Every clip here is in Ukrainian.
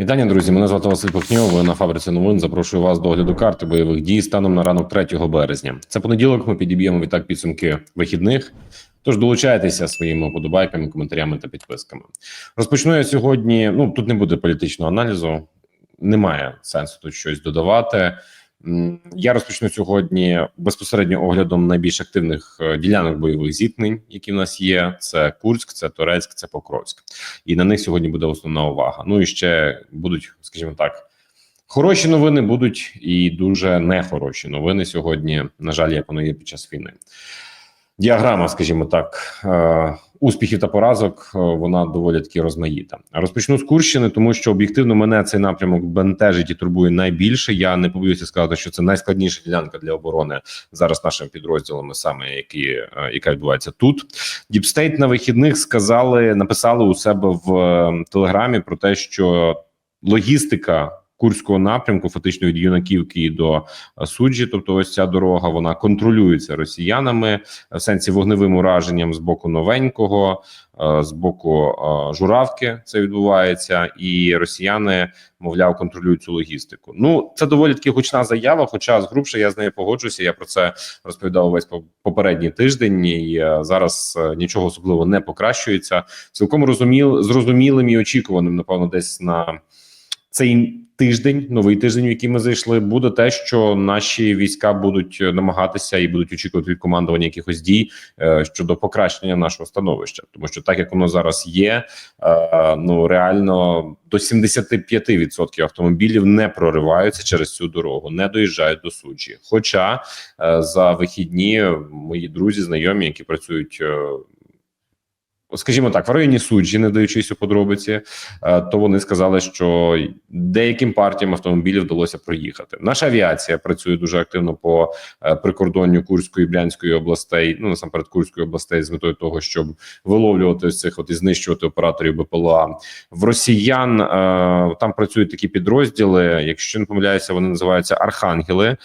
Вітання, друзі. Мене звати Василь Похньов. Ви на фабриці новин. Запрошую вас до огляду карти бойових дій станом на ранок 3 березня. Це понеділок. Ми підіб'ємо відтак підсумки вихідних. Тож долучайтеся своїми подобайками, коментарями та підписками. Розпочну я сьогодні. Ну тут не буде політичного аналізу, немає сенсу тут щось додавати. Я розпочну сьогодні безпосередньо оглядом найбільш активних е, ділянок бойових зіткнень, які в нас є. Це Курськ, це Турецьк, це Покровськ, і на них сьогодні буде основна увага. Ну і ще будуть, скажімо так, хороші новини будуть і дуже нехороші новини сьогодні. На жаль, як воно є під час війни. Діаграма, скажімо так, е, успіхів та поразок е, вона доволі таки розмаїта. Розпочну з Курщини, тому що об'єктивно мене цей напрямок бентежить і турбує найбільше. Я не побоюся сказати, що це найскладніша ділянка для оборони зараз нашими підрозділами, саме які е, яка відбувається тут. Діпстейт на вихідних сказали, написали у себе в телеграмі про те, що логістика. Курського напрямку, фактично від юнаківки до е, суджі, тобто ось ця дорога, вона контролюється росіянами е, в сенсі вогневим ураженням з боку новенького, е, з боку журавки. Це відбувається, і росіяни, мовляв, контролюють цю логістику. Ну це доволі таки гучна заява. Хоча згрубше я з нею погоджуся. Я про це розповідав увесь по- попередній тиждень. І зараз нічого особливо не покращується. Цілком розуміл, зрозумілим і очікуваним, напевно, десь на цей тиждень, новий тиждень, в який ми зайшли, буде те, що наші війська будуть е, намагатися і будуть очікувати від командування якихось дій е, щодо покращення нашого становища, тому що так як воно зараз є, е, ну реально до 75% автомобілів не прориваються через цю дорогу, не доїжджають до суджі. Хоча за вихідні мої друзі, знайомі, які працюють. Скажімо так, в районі суджі, не даючись у подробиці, е, то вони сказали, що деяким партіям автомобілів вдалося проїхати. Наша авіація працює дуже активно по е, прикордонню Курської і Брянської областей, ну насамперед Курської областей, з метою того, щоб виловлювати цих от і знищувати операторів БПЛА. В росіян е, там працюють такі підрозділи. Якщо не помиляюся, вони називаються архангели.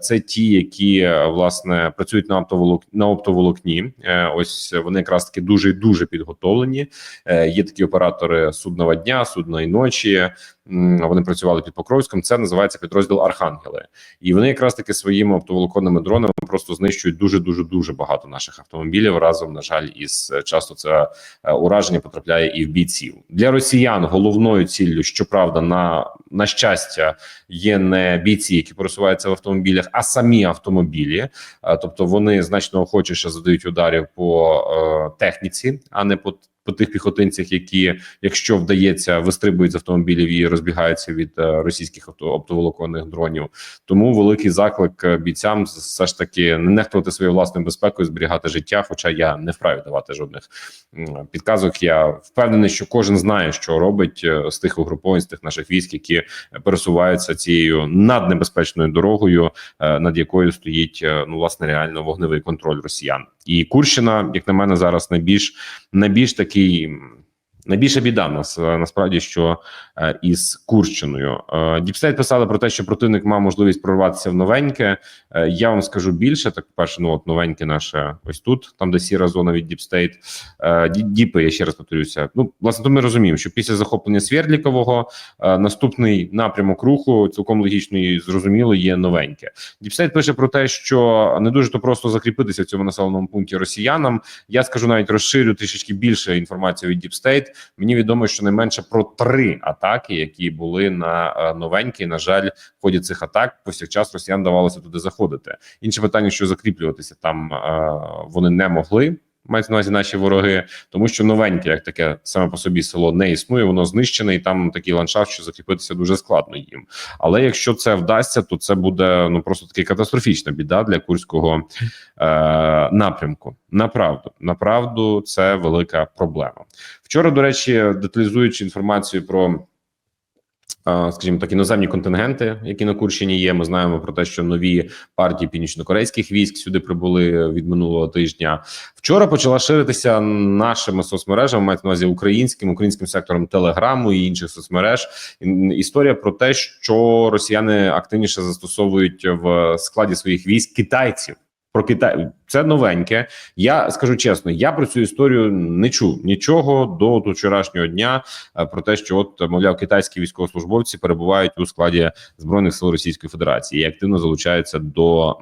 Це ті, які власне працюють на оптоволок на оптоволокні. Ось вони якраз таки дуже і дуже підготовлені. Е, Є такі оператори судного дня, судної ночі. Вони працювали під Покровськом. Це називається підрозділ Архангели, і вони якраз таки своїми оптоволоконними дронами просто знищують дуже дуже дуже багато наших автомобілів. Разом на жаль, із е, часто це е, ураження потрапляє і в бійців для росіян. Головною ціллю, щоправда, на, на щастя, є не бійці, які пересуваються в автомобілях, а самі автомобілі. Е, Тобто вони значно охочіше задають ударів по техніці, а не по. По тих піхотинцях, які, якщо вдається, вистрибують з автомобілів і розбігаються від е, російських авто, оптоволоконних дронів. Тому великий заклик е, бійцям все ж таки не нехтувати своєю власною безпекою, зберігати життя. Хоча я не вправі давати жодних підказок. Я впевнений, що кожен знає, що робить е, з тих угруповань, з тих наших військ, які пересуваються цією наднебезпечною дорогою, над якою стоїть ну власне реально вогневий контроль росіян. І Курщина, як на мене, зараз найбільш найбільш такий. М, Найбільша біда в нас е, насправді, що е, із Курщиною Е, Діпстейт писали про те, що противник мав можливість прорватися в новеньке. Я вам скажу більше. Так, перше, ну от новеньке наше ось тут, там де сіра зона від Діпстейт. Діпи, я ще раз повторюся. Ну, власне, то ми розуміємо, що після захоплення Свердлікового наступний напрямок руху цілком логічно і зрозуміло є новеньке. Діпстейт пише про те, що не дуже то просто закріпитися в цьому населеному пункті росіянам. Я скажу навіть розширю трішечки більше інформацію від Діпстейт. Мені відомо, що не менше про три атаки, які були на новенькі. На жаль, в ході цих атак повсякчас росіян давалося туди заходити. Інше питання, що закріплюватися там е, вони не могли. Мають на увазі наші вороги, тому що новеньке, як таке саме по собі село не існує, воно знищене, і там такий ландшафт, що закріпитися дуже складно їм. Але якщо це вдасться, то це буде ну просто таки катастрофічна біда для курського е, напрямку. Направду, направду, це велика проблема. Вчора, до речі, деталізуючи інформацію про. Скажімо так, іноземні контингенти, які на Курщині є. Ми знаємо про те, що нові партії північно-корейських військ сюди прибули від минулого тижня. Вчора почала ширитися нашими соцмережами, мається на увазі українським, українським сектором Телеграму і інших соцмереж. Історія про те, що росіяни активніше застосовують в складі своїх військ китайців. Про Китай це новеньке. Я скажу чесно, я про цю історію не чув нічого до, вчорашнього дня е, про те, що от мовляв китайські військовослужбовці перебувають у складі збройних сил Російської Федерації і активно залучаються до,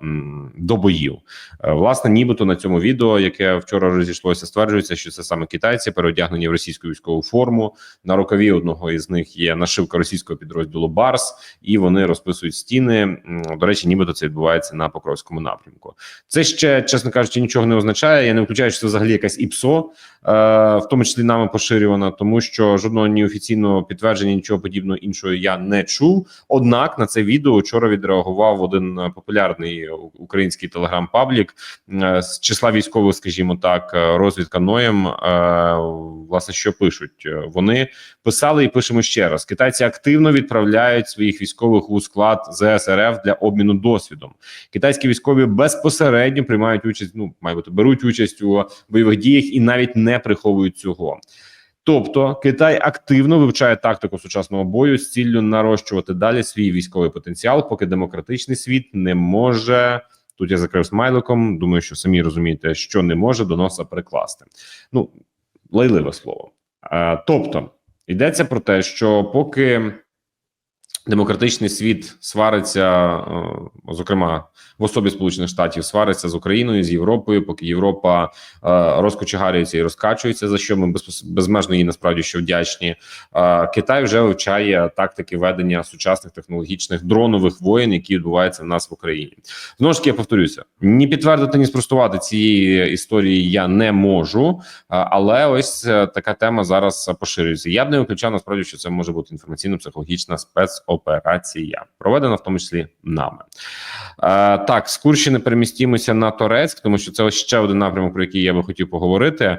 до боїв. Е, Власне, нібито на цьому відео, яке вчора розійшлося, стверджується, що це саме китайці переодягнені в російську військову форму. На рукаві одного із них є нашивка російського підрозділу Барс, і вони розписують стіни. До речі, нібито це відбувається на Покровському напрямку. Це ще, чесно кажучи, нічого не означає. Я не виключаю, що це взагалі якась ІПСО, е, в тому числі нами поширювана, тому що жодного ні офіційного підтвердження, нічого подібного іншого я не чув. Однак на це відео вчора відреагував один е, популярний український телеграм-паблік е, з числа військових, скажімо так, е, розвідка Ноєм. е, Власне, що пишуть вони писали і пишемо ще раз: китайці активно відправляють своїх військових у склад ЗСРФ для обміну досвідом. Китайські військові безпосередньо приймають участь. Ну має бути беруть участь у бойових діях і навіть не приховують цього. Тобто Китай активно вивчає тактику сучасного бою з ціллю нарощувати далі свій військовий потенціал, поки демократичний світ не може. Тут я закрив смайликом. Думаю, що самі розумієте, що не може до носа прикласти. Ну лайливе слово. Е, тобто йдеться про те, що поки демократичний світ свариться, е, зокрема в особі Сполучених Штатів, свариться з Україною з Європою, поки Європа е, розкочегарюється і розкачується, за що ми безмежно їй насправді що вдячні. Е, Китай вже вивчає тактики ведення сучасних технологічних дронових воєн, які відбуваються в нас в Україні. Знову ж таки, я повторюся: ні підтвердити, ні спростувати цієї історії я не можу. Але ось така тема зараз поширюється. Я б не виключав насправді, що це може бути інформаційно-психологічна спецоперація, проведена в тому числі нами. Е, Так, з Курщини перемістімося на Торецьк, тому що це ще один напрямок, про який я би хотів поговорити. Е,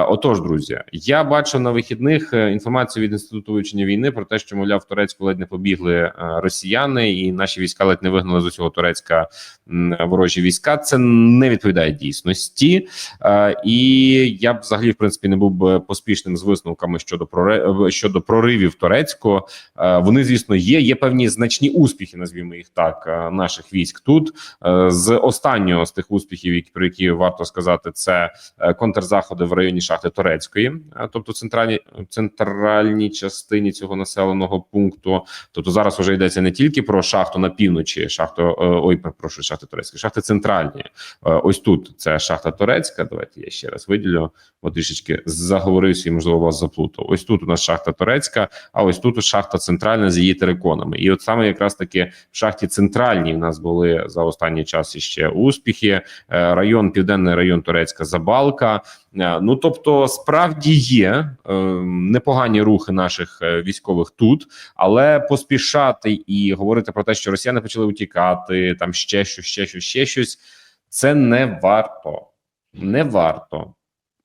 Отож, друзі, я бачив на вихідних е, інформацію від інституту вивчення війни про те, що мовляв в Турецьку ледь не побігли е, росіяни, і наші війська ледь не вигнали з усього Турецька ворожі війська. Це не відповідає дійсності. Е, І я б взагалі в принципі не був би поспішним з висновками щодо проривів Турецьку. Е, Вони, звісно, є. Є певні значні успіхи, назвімо їх так, е, наших військ тут. Е, З останнього з тих успіхів, про які варто сказати, це е, контрзаходи в районі шахти Турецької, е, тобто центральній центральній частині цього населеного пункту. Тобто зараз вже йдеться не тільки про шахту на півночі, шахту ой, перепрошую, шахти Турецькі, шахти центральні. Ось тут це шахта Турецька. Давайте я ще раз виділю, бо трішечки заговорився і можливо вас заплутав. Ось тут у нас шахта Турецька, а ось тут шахта центральна з її териконами. І от саме якраз таки в шахті центральній в нас були за останній час іще успіхи. Е, Район, південний район Турецька Забалка. Е, Ну тобто, справді є е, непогані рухи наших військових тут, але поспішати і говорити про те, що росіяни почали утікати, там ще щось, ще щось, ще щось. Це не варто, не варто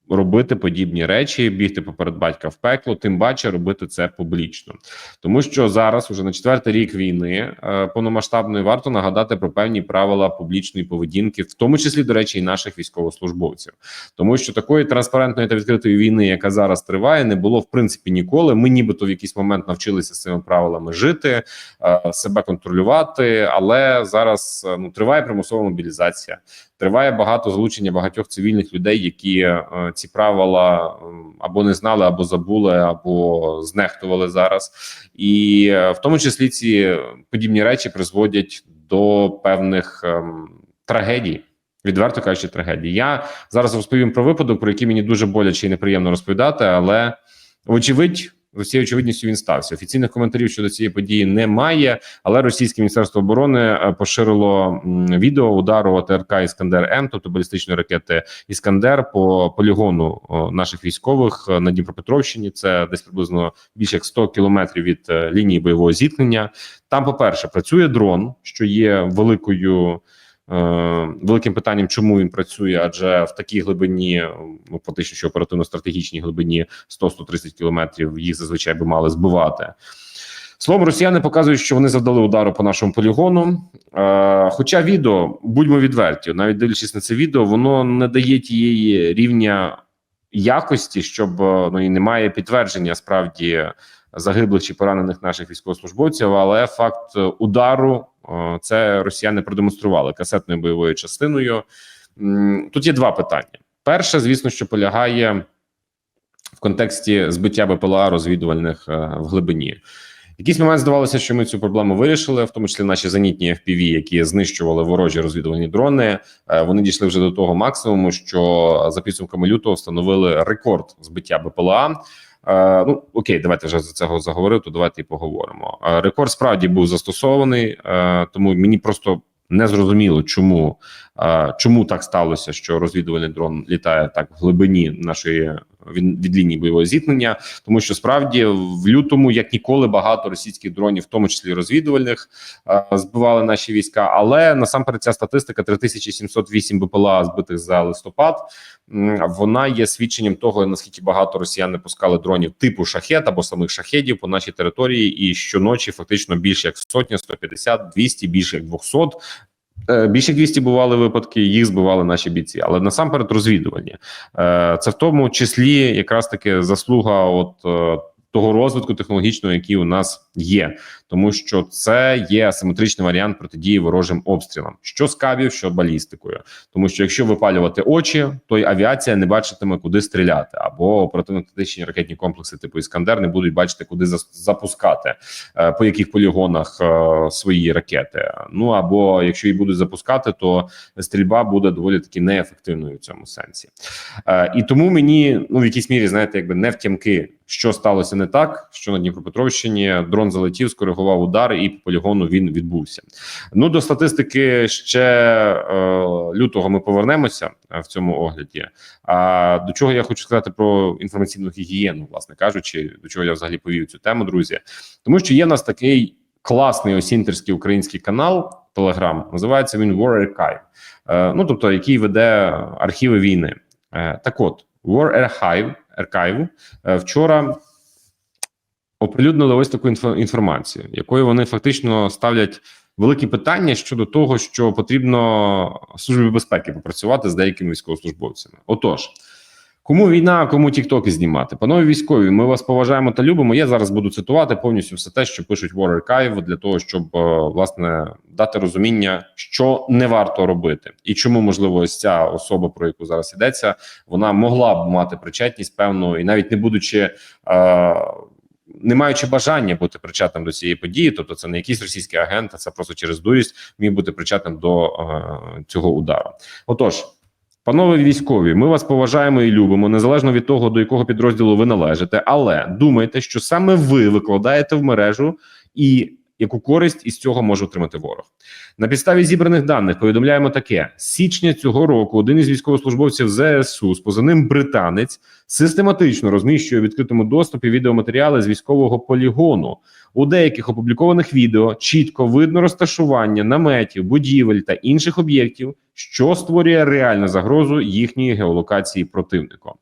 робити подібні речі, бігти поперед батька в пекло, тим паче робити це публічно, тому що зараз, уже на четвертий рік війни, е, повномасштабної варто нагадати про певні правила публічної поведінки, в тому числі до речі, і наших військовослужбовців, тому що такої транспарентної та відкритої війни, яка зараз триває, не було в принципі ніколи. Ми, нібито в якийсь момент навчилися цими правилами жити, е, себе контролювати, але зараз е, ну триває примусова мобілізація. Триває багато залучення багатьох цивільних людей, які ці правила або не знали, або забули, або знехтували зараз, і е, в тому числі ці подібні речі призводять до певних ем, трагедій. Відверто кажучи, трагедії. Я зараз розповім про випадок, про який мені дуже боляче і неприємно розповідати, але вочевидь. З усією очевидністю він стався. Офіційних коментарів щодо цієї події немає. Але російське міністерство оборони е, поширило відео удару ОТРК Іскандер М, тобто балістичної ракети Іскандер, по полігону наших військових е, на Дніпропетровщині. Це десь приблизно більше як 100 кілометрів від е, лінії бойового зіткнення. Там, по перше, працює дрон, що є великою. Е, Великим питанням, чому він працює, адже в такій глибині, ну фактично, що оперативно-стратегічній глибині 100-130 кілометрів їх зазвичай би мали збивати. Словом, росіяни показують, що вони завдали удару по нашому полігону. Е, хоча відео, будьмо відверті, навіть дивлячись на це відео, воно не дає тієї рівня якості, щоб е, ну і немає підтвердження справді загиблих чи поранених наших військовослужбовців. Але факт удару е, це росіяни продемонстрували касетною бойовою частиною. Тут є два питання. Перше, звісно, що полягає в контексті збиття БПЛА розвідувальних е, в глибині. Якийсь момент здавалося, що ми цю проблему вирішили, в тому числі наші зенітні FPV, які знищували ворожі розвідувальні дрони. е, Вони дійшли вже до того максимуму, що за підсумками лютого встановили рекорд збиття БПЛА. Е, ну окей, давайте вже за цього заговорив. То давайте і поговоримо. Е, рекорд справді був застосований, е, тому мені просто не зрозуміло, чому, чому так сталося, що розвідувальний дрон літає так в глибині нашої від, від лінії бойового зіткнення, тому що справді в лютому, як ніколи, багато російських дронів, в тому числі розвідувальних, е, збивали наші війська. Але насамперед ця статистика 3708 БПЛА збитих за листопад. Вона є свідченням того, наскільки багато росіян не пускали дронів типу шахет або самих шахедів по нашій території, і щоночі фактично більше як сотня, 150, 200, більше як 200 Е, Більше як 200 бували випадки, їх збивали наші бійці, але насамперед розвідувані. Е, Це в тому числі якраз таки заслуга от е, того розвитку технологічного, який у нас є, тому що це є асиметричний варіант протидії ворожим обстрілам, що з кабів, що балістикою. Тому що якщо випалювати очі, то й авіація не бачитиме, куди стріляти, або оперативно-тактичні ракетні комплекси типу Іскандер не будуть бачити, куди запускати, е, по яких полігонах е, свої ракети. Ну або якщо і будуть запускати, то стрільба буде доволі таки неефективною в цьому сенсі. Е, І тому мені ну в якійсь мірі знаєте, якби не втямки, що сталося не так, що на Дніпропетровщині дрон залетів, скоригував удар, і по полігону він відбувся. Ну до статистики ще е, лютого ми повернемося е, в цьому огляді. А до чого я хочу сказати про інформаційну гігієну, власне кажучи, до чого я взагалі повів цю тему, друзі, тому що є в нас такий класний осінтерський український канал Телеграм. Називається він War Archive. Е, ну тобто, який веде архіви війни. Е, так от War Archive, Archive е, вчора оприлюднили ось таку інфо- інформацію, якою вони фактично ставлять великі питання щодо того, що потрібно службі безпеки попрацювати з деякими військовослужбовцями. Отож. Кому війна, кому тіктоки знімати? Панове військові, ми вас поважаємо та любимо. Я зараз буду цитувати повністю все те, що пишуть War Archive, для того, щоб е, власне дати розуміння, що не варто робити, і чому можливо ось ця особа, про яку зараз йдеться, вона могла б мати причетність певну, і навіть не будучи. Е, не маючи бажання бути причетним до цієї події, тобто це не якийсь російський агент, а це просто через дурість міг бути причетним до е, цього удару. Отож, Панове військові, ми вас поважаємо і любимо, незалежно від того, до якого підрозділу ви належите. Але думайте, що саме ви викладаєте в мережу і яку користь із цього може отримати ворог. На підставі зібраних даних повідомляємо таке: з січня цього року один із військовослужбовців ЗСУ з позивним британець систематично розміщує в відкритому доступі відеоматеріали з військового полігону. У деяких опублікованих відео чітко видно розташування наметів, будівель та інших об'єктів, що створює реальну загрозу їхньої геолокації противником.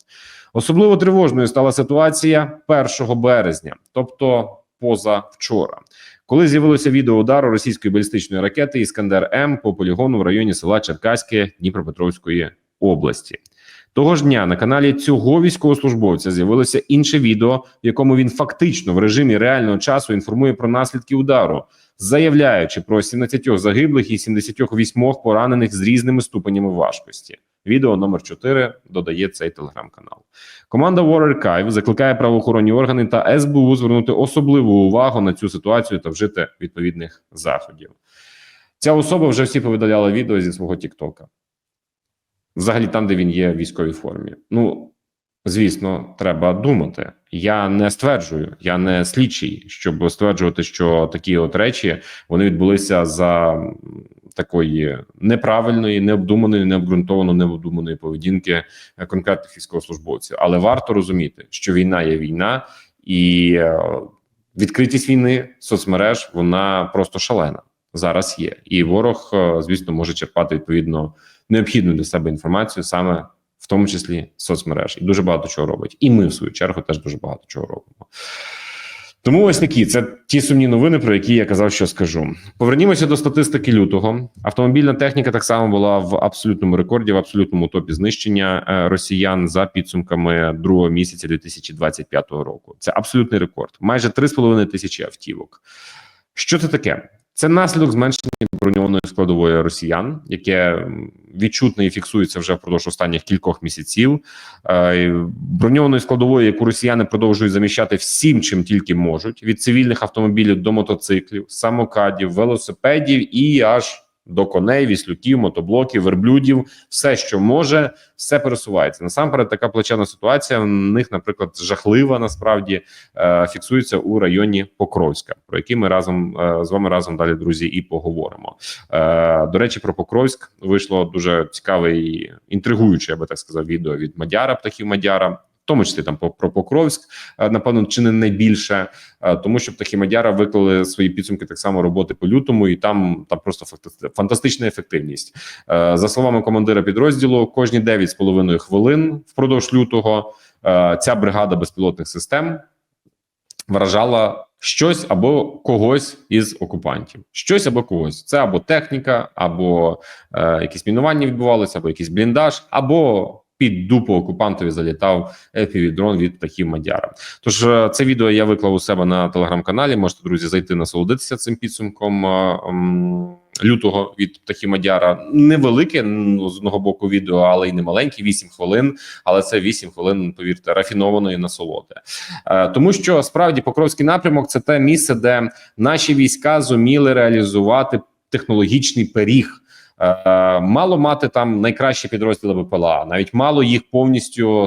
Особливо тривожною стала ситуація 1 березня, тобто позавчора, коли з'явилося відео удару російської балістичної ракети Іскандер М по полігону в районі села Черкаське Дніпропетровської області. Того ж дня на каналі цього військовослужбовця з'явилося інше відео, в якому він фактично в режимі реального часу інформує про наслідки удару, заявляючи про 17 загиблих і 78 поранених з різними ступенями важкості. Відео номер 4 додає цей телеграм-канал. Команда War Archive закликає правоохоронні органи та СБУ звернути особливу увагу на цю ситуацію та вжити відповідних заходів. Ця особа вже всі повидаляла відео зі свого Тіктока. Взагалі, там, де він є в військовій формі. Ну, звісно, треба думати. Я не стверджую, я не слідчий, щоб стверджувати, що такі от речі вони відбулися за такої неправильної, необдуманої, необґрунтовано необдуманої поведінки е, конкретних військовослужбовців. Але варто розуміти, що війна є війна, і е, відкритість війни соцмереж вона просто шалена зараз є. І ворог, е, звісно, може черпати відповідно необхідну для себе інформацію саме в тому числі соцмереж, і дуже багато чого робить. І ми, в свою чергу, теж дуже багато чого робимо. Тому ось такі це ті сумні новини, про які я казав, що скажу. Повернімося до статистики лютого. Автомобільна техніка так само була в абсолютному рекорді, в абсолютному топі знищення е, росіян за підсумками другого місяця 2025 року. Це абсолютний рекорд. Майже 3,5 тисячі автівок. Що це таке? Це наслідок зменшення броньованої складової росіян, яке відчутно і фіксується вже впродовж останніх кількох місяців. Е, Броньованої складової, яку росіяни продовжують заміщати всім, чим тільки можуть: від цивільних автомобілів до мотоциклів, самокадів, велосипедів і аж до коней, віслюків, мотоблоків, верблюдів, все, що може, все пересувається. Насамперед, така плачевна ситуація. В них, наприклад, жахлива насправді е, фіксується у районі Покровська, про який ми разом е, з вами разом далі, друзі, і поговоримо. Е, До речі, про Покровськ вийшло дуже цікаве і інтригуюче, я би так сказав, відео від Мадяра, птахів Мадяра. Тому числі там про Покровськ, е, напевно, чи не найбільше, е, тому що птахи Мадяра виклали свої підсумки так само роботи по лютому, і там там просто фантастична ефективність. Е, За словами командира підрозділу, кожні 9,5 хвилин впродовж лютого ця бригада безпілотних систем вражала щось або когось із окупантів. Щось або когось. Це або техніка, або е, якісь мінування відбувалися, або якийсь бліндаж, або під дупу окупантові залітав епівідрон від птахів Мадяра. Тож е, це відео я виклав у себе на телеграм-каналі. Можете друзі зайти насолодитися цим підсумком. е, Лютого від птахів Мадяра невелике з одного боку відео, але й не маленьке, 8 хвилин. Але це 8 хвилин, повірте, рафінованої насолоди. Е, тому що справді Покровський напрямок це те місце, де наші війська зуміли реалізувати технологічний пиріг. Е, Мало мати там найкращі підрозділи БПЛА, навіть мало їх повністю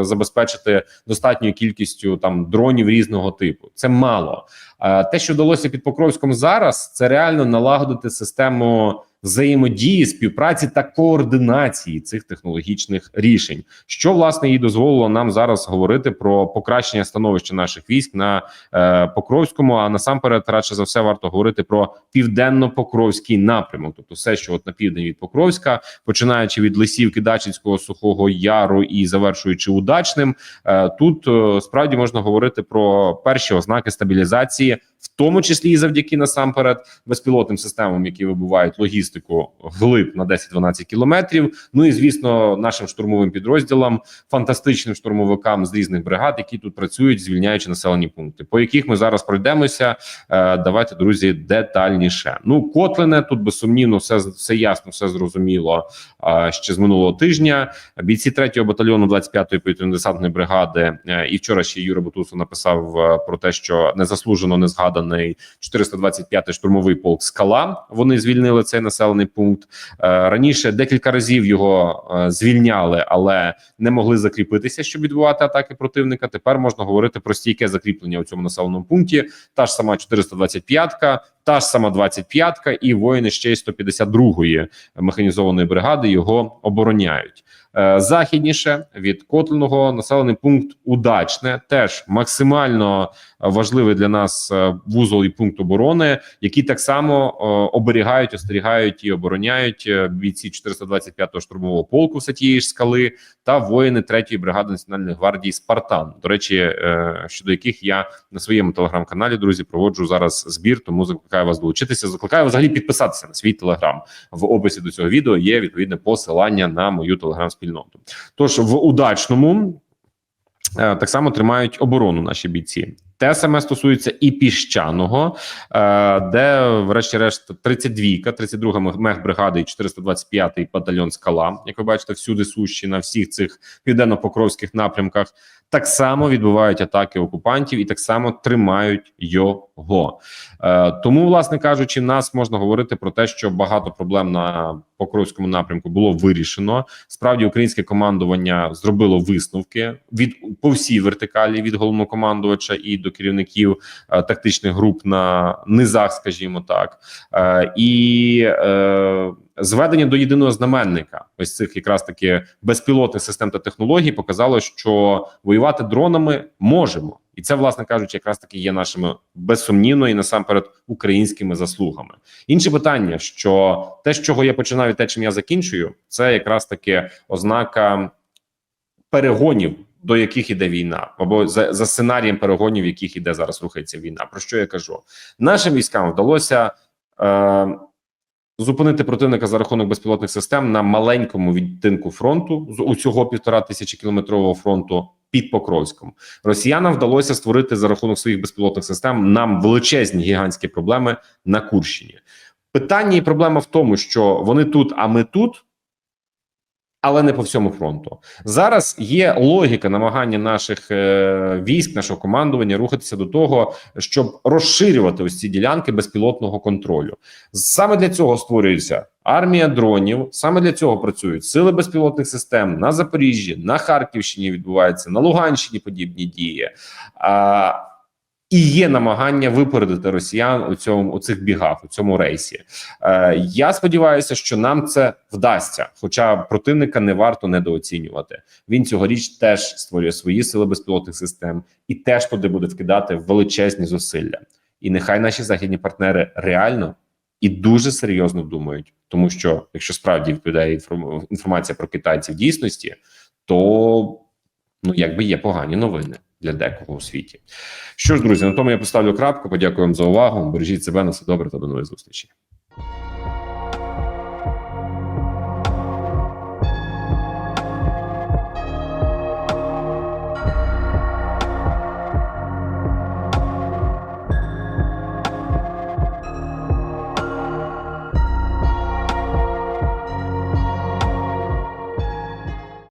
забезпечити достатньою кількістю там дронів різного типу. Це мало. Е, Те, що вдалося під Покровськом зараз, це реально налагодити систему взаємодії, співпраці та координації цих технологічних рішень, що власне і дозволило нам зараз говорити про покращення становища наших військ на е, Покровському. А насамперед, радше за все, варто говорити про південно-покровський напрямок, тобто все, що от на південь від Покровська, починаючи від лисівки Дачинського сухого яру і завершуючи удачним, е, тут е, справді можна говорити про перші ознаки стабілізації, Garcia в тому числі і завдяки насамперед безпілотним системам, які вибувають логістику глиб на 10-12 кілометрів. Ну і звісно, нашим штурмовим підрозділам, фантастичним штурмовикам з різних бригад, які тут працюють, звільняючи населені пункти, по яких ми зараз пройдемося. Е, давайте, друзі, детальніше. Ну, Котлине тут безсумнівно, все все ясно, все зрозуміло. е, ще з минулого тижня бійці 3-го батальйону 25-ї повітряно-десантної бригади. е, і вчора ще Юра Бутусов написав про те, що незаслужено не згаданий 425-й штурмовий полк Скала. Вони звільнили цей населений пункт. Е, Раніше декілька разів його е, звільняли, але не могли закріпитися, щоб відбувати атаки противника. Тепер можна говорити про стійке закріплення у цьому населеному пункті. Та ж сама 425-ка, та ж сама 25-ка і воїни ще й 152-ї механізованої бригади його обороняють. Е, Західніше від Котлиного населений пункт Удачне теж максимально важливий для нас е, вузол і пункт оборони, які так само е, оберігають, остерігають і обороняють е, бійці 425-го штурмового полку все тієї ж скали та воїни 3-ї бригади національної гвардії Спартан. До речі, щодо яких я на своєму телеграм-каналі друзі проводжу зараз збір. Тому закликаю вас долучитися. Закликаю взагалі підписатися на свій телеграм. В описі до цього відео є відповідне посилання на мою телеграм-спільноту. Тож в удачному так само тримають оборону наші бійці. Те саме стосується і піщаного, е, де, врешті-решт, 32-ка, 32-га мехбригада і 425-й батальйон скала, як ви бачите, всюди сущі на всіх цих південно-покровських напрямках, так само відбувають атаки окупантів і так само тримають його. Е, тому, власне кажучи, нас можна говорити про те, що багато проблем на покровському напрямку було вирішено. Справді, українське командування зробило висновки від по всій вертикалі від головнокомандувача і до керівників е, тактичних груп на низах, скажімо так, е, і е, зведення до єдиного знаменника ось цих якраз таки безпілотних систем та технологій показало, що воювати дронами можемо. І це, власне кажучи, якраз таки є нашими безсумнівно і насамперед українськими заслугами. Інше питання, що те, з чого я починаю, і те, чим я закінчую, це якраз таки ознака перегонів до яких іде війна, або за, за сценарієм перегонів, в яких іде зараз рухається війна. Про що я кажу? Нашим військам вдалося. Е, Зупинити противника за рахунок безпілотних систем на маленькому відтинку фронту з усього півтора тисячі кілометрового фронту під Покровськом. Росіянам вдалося створити за рахунок своїх безпілотних систем нам величезні гігантські проблеми на Курщині. Питання і проблема в тому, що вони тут, а ми тут. Але не по всьому фронту зараз є логіка намагання наших е, військ, нашого командування рухатися до того, щоб розширювати ось ці ділянки безпілотного контролю. Саме для цього створюється армія дронів. Саме для цього працюють сили безпілотних систем на Запоріжжі, на Харківщині відбуваються на Луганщині подібні дії. І є намагання випередити росіян у цьому у цих бігах, у цьому рейсі. Е, я сподіваюся, що нам це вдасться. Хоча противника не варто недооцінювати. Він цьогоріч теж створює свої сили безпілотних систем і теж туди буде вкидати величезні зусилля. І нехай наші західні партнери реально і дуже серйозно думають, тому що якщо справді відповідає інформ- інформація про китайців в дійсності, то ну якби є погані новини для декого у світі. Що ж, друзі, на тому я поставлю крапку. Подякую вам за увагу. Бережіть себе на все добре та до нових зустрічей.